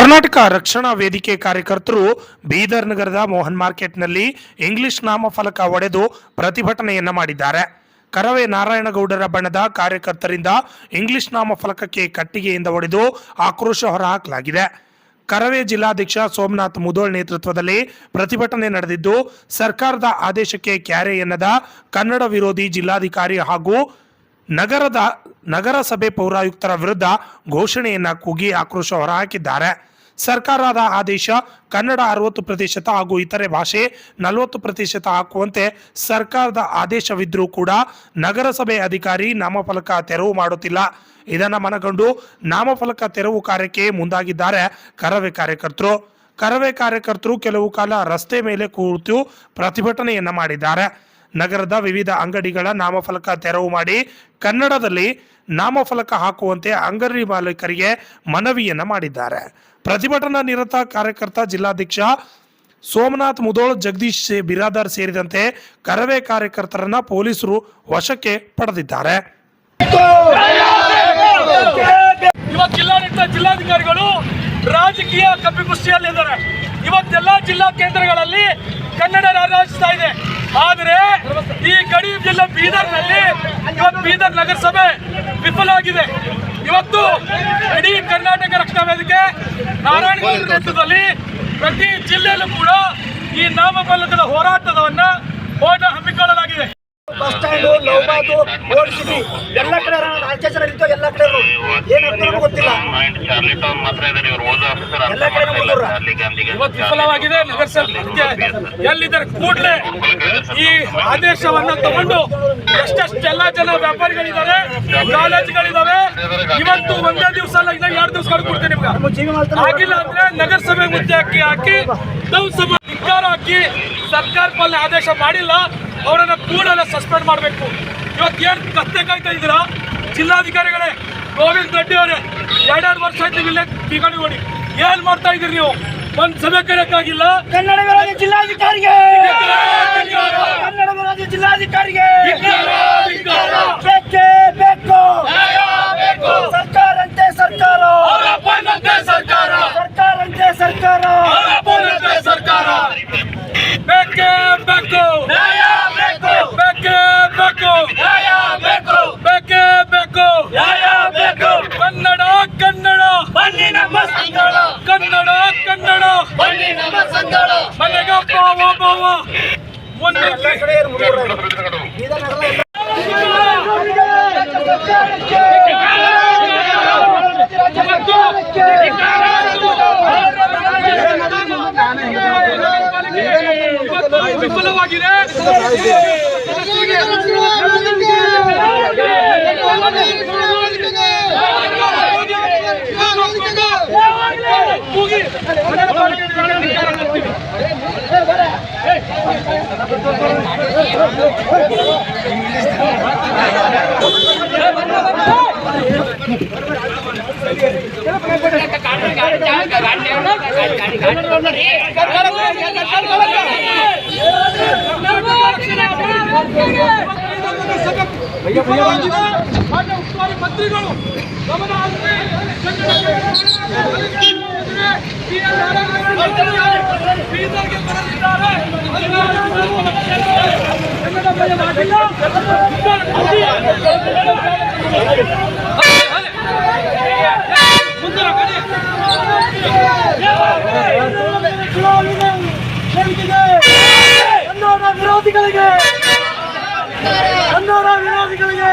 ಕರ್ನಾಟಕ ರಕ್ಷಣಾ ವೇದಿಕೆ ಕಾರ್ಯಕರ್ತರು ಬೀದರ್ ನಗರದ ಮೋಹನ್ ಮಾರ್ಕೆಟ್ನಲ್ಲಿ ಇಂಗ್ಲಿಷ್ ನಾಮಫಲಕ ಒಡೆದು ಪ್ರತಿಭಟನೆಯನ್ನ ಮಾಡಿದ್ದಾರೆ. ಕರವೇ ನಾರಾಯಣಗೌಡರ ಬಣದ ಕಾರ್ಯಕರ್ತರಿಂದ ಇಂಗ್ಲಿಷ್ ನಾಮಫಲಕಕ್ಕೆ ಕಟ್ಟಿಗೆಯಿಂದ ಒಡೆದು ಆಕ್ರೋಶ ಹೊರಹಾಕಲಾಗಿದೆ. ಕರವೇ ಜಿಲ್ಲಾಧ್ಯಕ್ಷ ಸೋಮನಾಥ್ ಮುದೋಳ್ ನೇತೃತ್ವದಲ್ಲಿ ಪ್ರತಿಭಟನೆ ನಡೆದಿದ್ದು, ಸರ್ಕಾರದ ಆದೇಶಕ್ಕೆ ಕ್ಯಾರೆ ಎನ್ನದ ಕನ್ನಡ ವಿರೋಧಿ ಜಿಲ್ಲಾಧಿಕಾರಿ ಹಾಗೂ ನಗರದ ನಗರಸಭೆ ಪೌರಾಯುಕ್ತರ ವಿರುದ್ಧ ಘೋಷಣೆಯನ್ನ ಕೂಗಿ ಆಕ್ರೋಶ ಹೊರಹಾಕಿದ್ದಾರೆ. ಸರ್ಕಾರದ ಆದೇಶ ಕನ್ನಡ ಅರವತ್ತು ಪ್ರತಿಶತ ಹಾಗೂ ಇತರೆ ಭಾಷೆ ನಲವತ್ತು ಪ್ರತಿಶತ ಹಾಕುವಂತೆ ಸರ್ಕಾರದ ಆದೇಶವಿದ್ರೂ ಕೂಡ ನಗರಸಭೆ ಅಧಿಕಾರಿ ನಾಮಫಲಕ ತೆರವು ಮಾಡುತ್ತಿಲ್ಲ. ಇದನ್ನ ಮನಗಂಡು ನಾಮಫಲಕ ತೆರವು ಕಾರ್ಯಕ್ಕೆ ಮುಂದಾಗಿದ್ದಾರೆ ಕರವೇ ಕಾರ್ಯಕರ್ತರು. ಕರವೇ ಕಾರ್ಯಕರ್ತರು ಕೆಲವು ಕಾಲ ರಸ್ತೆ ಮೇಲೆ ಕೂತು ಪ್ರತಿಭಟನೆಯನ್ನು ಮಾಡಿದ್ದಾರೆ. ನಗರದ ವಿವಿಧ ಅಂಗಡಿಗಳ ನಾಮಫಲಕ ತೆರವು ಮಾಡಿ ಕನ್ನಡದಲ್ಲಿ ನಾಮಫಲಕ ಹಾಕುವಂತೆ ಅಂಗಡಿ ಮಾಲೀಕರಿಗೆ ಮನವಿಯನ್ನ ಮಾಡಿದ್ದಾರೆ. ಪ್ರತಿಭಟನಾ ನಿರತ ಕಾರ್ಯಕರ್ತ ಜಿಲ್ಲಾಧ್ಯಕ್ಷ ಸೋಮನಾಥ್ ಮುದೋಳ್ ಜಗದೀಶ್ ಬಿರಾದಾರ್ ಸೇರಿದಂತೆ ಕರವೇ ಕಾರ್ಯಕರ್ತರನ್ನ ಪೊಲೀಸರು ವಶಕ್ಕೆ ಪಡೆದಿದ್ದಾರೆ. ಜಿಲ್ಲಾಧಿಕಾರಿಗಳು ರಾಜಕೀಯ ಕಪಿಕುಸ್ತಿಯಲ್ಲಿದ್ದಾರೆ ಇವತ್ತೆಲ್ಲ ಜಿಲ್ಲಾ ಕೇಂದ್ರಗಳಲ್ಲಿ ಕನ್ನಡ ರಾರಾಜಿಸ್ತಾ ಇದೆ. ಆದರೆ ಈ ಗಡಿ ಜಿಲ್ಲೆ ಬೀದರ್ನಲ್ಲಿ ಇವತ್ತು ಬೀದರ್ ನಗರಸಭೆ ವಿಫಲವಾಗಿದೆ. ಇವತ್ತು ಇಡೀ ಕರ್ನಾಟಕ ರಕ್ಷಣಾ ವೇದಿಕೆ ನಾರಾಯಣಗೌಡ ಪ್ರತಿ ಜಿಲ್ಲೆಯಲ್ಲೂ ಕೂಡ ಈ ನಾಮಫಲಕದ ಹೋರಾಟವನ್ನು ಹೋರಾಟ ಹಮ್ಮಿಕೊಳ್ಳಲಾಗಿದೆ. Bus stand Naubad old city ಎಲ್ಲ ಕಡೆ ಆರ್ಕೆಸ್ಟ್ರಾ ಇತ್ತು ಎಲ್ಲ ಕಡೆ ಏನಾಗ್ತಾರೆ ಗೊತ್ತಿಲ್ಲ. ಎಲ್ಲ ಕಡೆ ಇವತ್ತು ವಿಫಲವಾಗಿದೆ ನಗರಸಭೆ ಎಲ್ಲಿದ್ದಾರೆ? ಕೂಡಲೇ ಈ ಆದೇಶವನ್ನು ತಗೊಂಡು ಎಷ್ಟೆಷ್ಟೆಲ್ಲ ಜನ ವ್ಯಾಪಾರಿಗಳಿದ್ದಾರೆ ಕಾಲೇಜ್ಗಳಿದ್ದಾವೆ. ಇವತ್ತು ಒಂದೇ ದಿವಸ ಅಲ್ಲ ಇನ್ನ ಎರಡು ದಿವಸ ಕಳ್ಕೊಡ್ತೀನಿ ನಿಮ್ಗೆ. ಆಗಿಲ್ಲ ಅಂದ್ರೆ ನಗರಸಭೆ ಮುದ್ದೆ ಹಾಕಿ ಹಾಕಿ ಲೋಕಸಭಾ ಧಿಕ್ಕಾರ ಹಾಕಿ ಸರ್ಕಾರ ಪಾಲನೆ ಆದೇಶ ಮಾಡಿಲ್ಲ ಅವರನ್ನು ಕೂಡಲೇ ಸಸ್ಪೆಂಡ್ ಮಾಡಬೇಕು. ಇವತ್ತು ಏನು ಕತ್ತೆ ಕಾಯ್ತಾ ಇದ್ದೀರಾ? ಜಿಲ್ಲಾಧಿಕಾರಿಗಳೇ ಗೋವಿಂದ್ ರೆಡ್ಡಿ ಅವರೇ ಎರಡೆರಡು ವರ್ಷ ಆಯ್ತು ಇಲ್ಲೇ ಬಿಗಡಿ ಓಡಿ. ಏನ್ ಮಾಡ್ತಾ ಇದ್ದೀರಿ ನೀವು? ಒಂದು ಸಭೆ ಕರೆಯಕ್ಕಾಗಿಲ್ಲ ಕನ್ನಡ ವಿರೋಧಿ ಜಿಲ್ಲಾಧಿಕಾರಿಗೆ! ಕನ್ನಡ ವಿರೋಧಿ ಜಿಲ್ಲಾಧಿಕಾರಿಗೆ! ಬೇಕೇ ಬೇಕು! ಸರ್ಕಾರಂತೆ ಸರ್ಕಾರ! ಸರ್ಕಾರ! ಸರ್ಕಾರಂತೆ ಸರ್ಕಾರ! ಸರ್ಕಾರ. ಬೇಕೇ ಬೇಕು. ಬೇಕೇ. ಬೇಕು ಬೇಕೇ. ಬೇಕು. ಕನ್ನಡ ಕನ್ನಡ. ಕನ್ನಡ ಕನ್ನಡ. ಮನೆಗಪ್ಪ ಒಬ್ಬವ ಒಂದು ಕನ್ನಡ ಕಡೆ ಏನು ಮುಗಿದ್ರ ಬೀದರ್ ನಗರ ಎಲ್ಲ ವಿಫಲವಾಗಿದೆ ಕೂಗಿ ವಿಫಲವಾಗಿದೆ. ಮಾನ್ಯ ಉಸ್ತುವಾರಿ ಮಂತ್ರಿಗಳು ಗಮನ ಹರಿಸಿ ಬೀದರ್ಗೆ ಬರಲಿದ್ದಾರೆ ಕನ್ನಡ ಭಯ ಮಾಡಿಲ್ಲ. ಮುಂದೆ ಬನ್ನಿ. ಕನ್ನಡ ವಿರೋಧಿಗಳಿಗೆ ಹನ್ನೂರ ವಿರೋಧಿಗಳಿಗೆ